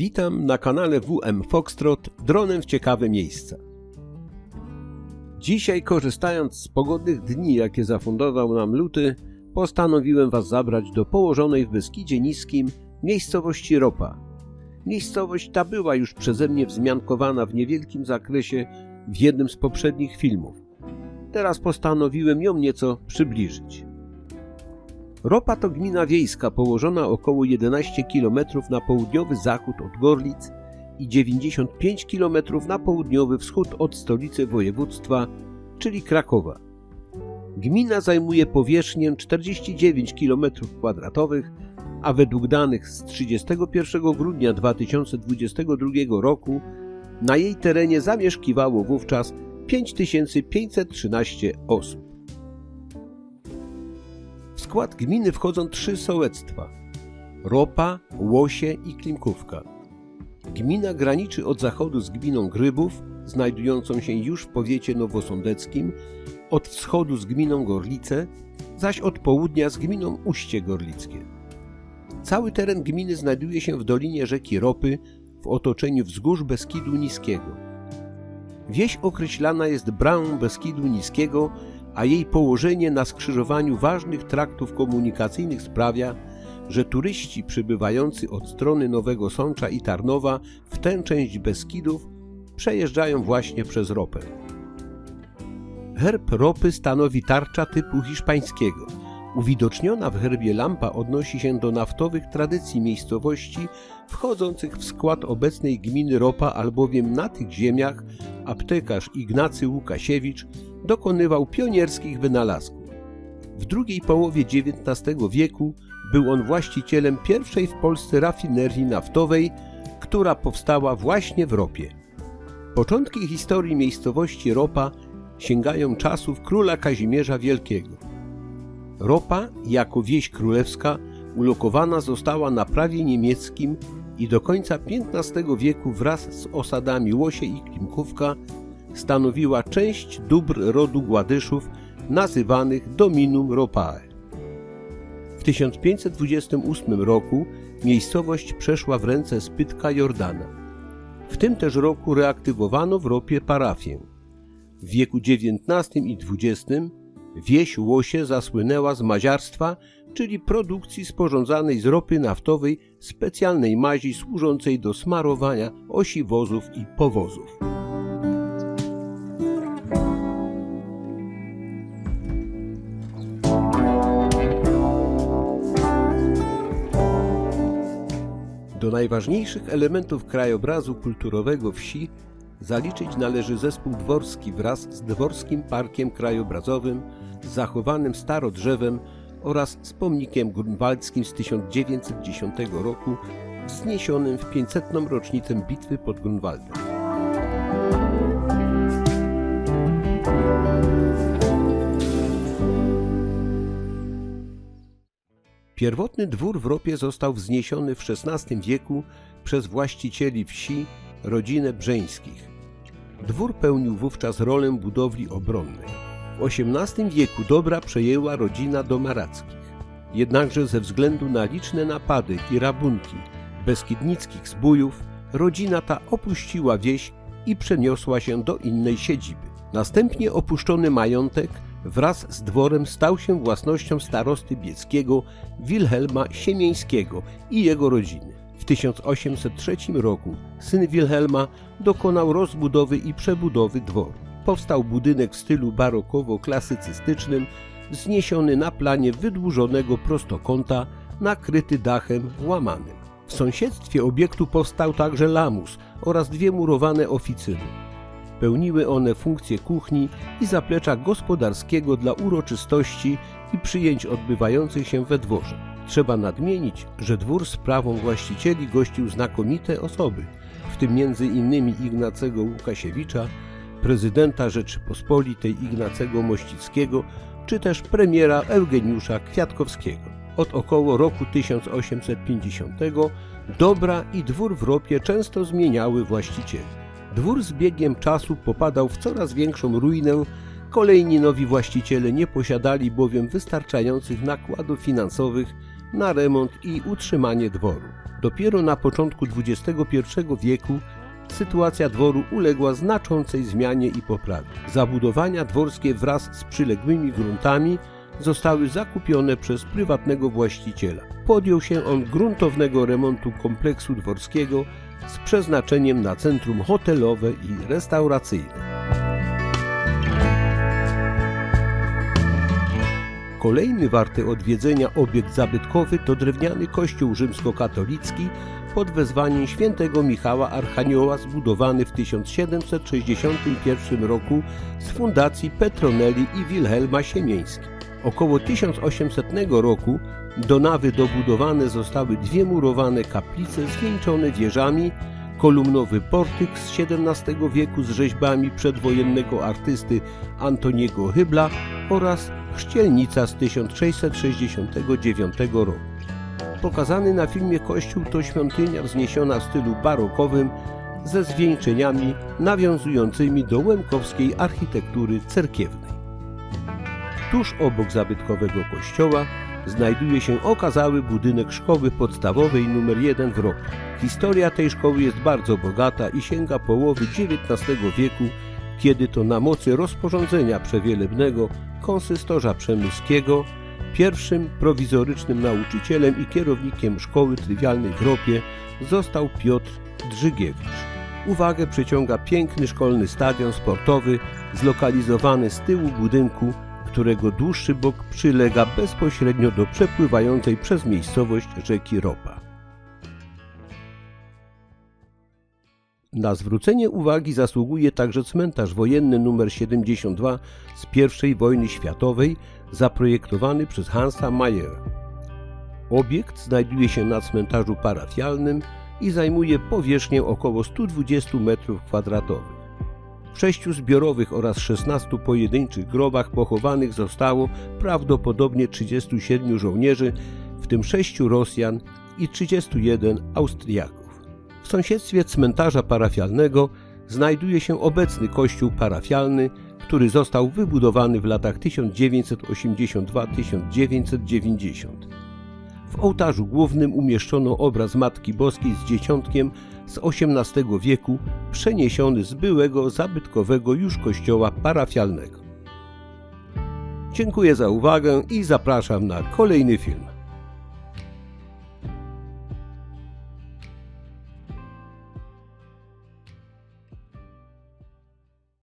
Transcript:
Witam na kanale WM Foxtrot dronem w ciekawe miejsca. Dzisiaj korzystając z pogodnych dni, jakie zafundował nam luty, postanowiłem Was zabrać do położonej w Beskidzie Niskim miejscowości Ropa. Miejscowość ta była już przeze mnie wzmiankowana w niewielkim zakresie w jednym z poprzednich filmów. Teraz postanowiłem ją nieco przybliżyć. Ropa to gmina wiejska położona około 11 km na południowy zachód od Gorlic i 95 km na południowy wschód od stolicy województwa, czyli Krakowa. Gmina zajmuje powierzchnię 49 km2, a według danych z 31 grudnia 2022 roku na jej terenie zamieszkiwało wówczas 5513 osób. Skład gminy wchodzą trzy sołectwa: Ropa, Łosie i Klimkówka. Gmina graniczy od zachodu z gminą Grybów, znajdującą się już w powiecie nowosądeckim, od wschodu z gminą Gorlice, zaś od południa z gminą Uście Gorlickie. Cały teren gminy znajduje się w dolinie rzeki Ropy, w otoczeniu wzgórz Beskidu Niskiego. Wieś określana jest bramą Beskidu Niskiego, a jej położenie na skrzyżowaniu ważnych traktów komunikacyjnych sprawia, że turyści przybywający od strony Nowego Sącza i Tarnowa w tę część Beskidów przejeżdżają właśnie przez ropę. Herb ropy stanowi tarcza typu hiszpańskiego. Uwidoczniona w herbie lampa odnosi się do naftowych tradycji miejscowości wchodzących w skład obecnej gminy Ropa, albowiem na tych ziemiach aptekarz Ignacy Łukasiewicz dokonywał pionierskich wynalazków. W drugiej połowie XIX wieku był on właścicielem pierwszej w Polsce rafinerii naftowej, która powstała właśnie w Ropie. Początki historii miejscowości Ropa sięgają czasów króla Kazimierza Wielkiego. Ropa, jako wieś królewska, ulokowana została na prawie niemieckim i do końca XV wieku wraz z osadami Łosie i Klimkówka stanowiła część dóbr rodu Gładyszów nazywanych Dominum Ropae. W 1528 roku miejscowość przeszła w ręce Spytka Jordana. W tym też roku reaktywowano w ropie parafię. W wieku XIX i XX wieś Łosie zasłynęła z maziarstwa, czyli produkcji sporządzanej z ropy naftowej specjalnej mazi służącej do smarowania osi wozów i powozów. Do najważniejszych elementów krajobrazu kulturowego wsi zaliczyć należy zespół dworski wraz z Dworskim Parkiem Krajobrazowym, zachowanym starodrzewem oraz z pomnikiem grunwaldzkim z 1910 roku, wzniesionym w 500. rocznicę bitwy pod Grunwaldem. Pierwotny dwór w Ropie został wzniesiony w XVI wieku przez właścicieli wsi, rodzinę Brzeńskich. Dwór pełnił wówczas rolę budowli obronnej. W XVIII wieku dobra przejęła rodzina Domarackich. Jednakże ze względu na liczne napady i rabunki beskidnickich zbójów, rodzina ta opuściła wieś i przeniosła się do innej siedziby. Następnie opuszczony majątek wraz z dworem stał się własnością starosty bieckiego Wilhelma Siemieńskiego i jego rodziny. W 1803 roku syn Wilhelma dokonał rozbudowy i przebudowy dworu. Powstał budynek w stylu barokowo-klasycystycznym, wzniesiony na planie wydłużonego prostokąta, nakryty dachem łamanym. W sąsiedztwie obiektu powstał także lamus oraz dwie murowane oficyny. Pełniły one funkcję kuchni i zaplecza gospodarskiego dla uroczystości i przyjęć odbywających się we dworze. Trzeba nadmienić, że dwór z prawą właścicieli gościł znakomite osoby, w tym innymi Ignacego Łukasiewicza, prezydenta Rzeczypospolitej Ignacego Mościckiego, czy też premiera Eugeniusza Kwiatkowskiego. Od około roku 1850 dobra i dwór w ropie często zmieniały właścicieli. Dwór z biegiem czasu popadał w coraz większą ruinę, kolejni nowi właściciele nie posiadali bowiem wystarczających nakładów finansowych, na remont i utrzymanie dworu. Dopiero na początku XXI wieku sytuacja dworu uległa znaczącej zmianie i poprawie. Zabudowania dworskie wraz z przyległymi gruntami zostały zakupione przez prywatnego właściciela. Podjął się on gruntownego remontu kompleksu dworskiego z przeznaczeniem na centrum hotelowe i restauracyjne. Kolejny warty odwiedzenia obiekt zabytkowy to drewniany kościół rzymskokatolicki pod wezwaniem świętego Michała Archanioła zbudowany w 1761 roku z fundacji Petroneli i Wilhelma Siemieński. Około 1800 roku do nawy dobudowane zostały dwie murowane kaplice zwieńczone wieżami, kolumnowy portyk z XVII wieku z rzeźbami przedwojennego artysty Antoniego Hybla oraz chrzcielnica z 1669 roku. Pokazany na filmie kościół to świątynia wzniesiona w stylu barokowym ze zwieńczeniami nawiązującymi do łemkowskiej architektury cerkiewnej. Tuż obok zabytkowego kościoła znajduje się okazały budynek szkoły podstawowej nr 1 w Ropie. Historia tej szkoły jest bardzo bogata i sięga połowy XIX wieku, kiedy to na mocy rozporządzenia przewielebnego konsystorza przemyskiego pierwszym prowizorycznym nauczycielem i kierownikiem szkoły trywialnej w Ropie został Piotr Drzygiewicz. Uwagę przyciąga piękny szkolny stadion sportowy zlokalizowany z tyłu budynku, którego dłuższy bok przylega bezpośrednio do przepływającej przez miejscowość rzeki Ropa. Na zwrócenie uwagi zasługuje także cmentarz wojenny nr 72 z I wojny światowej, zaprojektowany przez Hansa Mayera. Obiekt znajduje się na cmentarzu parafialnym i zajmuje powierzchnię około 120 m2. W sześciu zbiorowych oraz 16 pojedynczych grobach pochowanych zostało prawdopodobnie 37 żołnierzy, w tym 6 Rosjan i 31 Austriaków. W sąsiedztwie cmentarza parafialnego znajduje się obecny kościół parafialny, który został wybudowany w latach 1982-1990. W ołtarzu głównym umieszczono obraz Matki Boskiej z Dzieciątkiem z XVIII wieku, przeniesiony z byłego zabytkowego już kościoła parafialnego. Dziękuję za uwagę i zapraszam na kolejny film.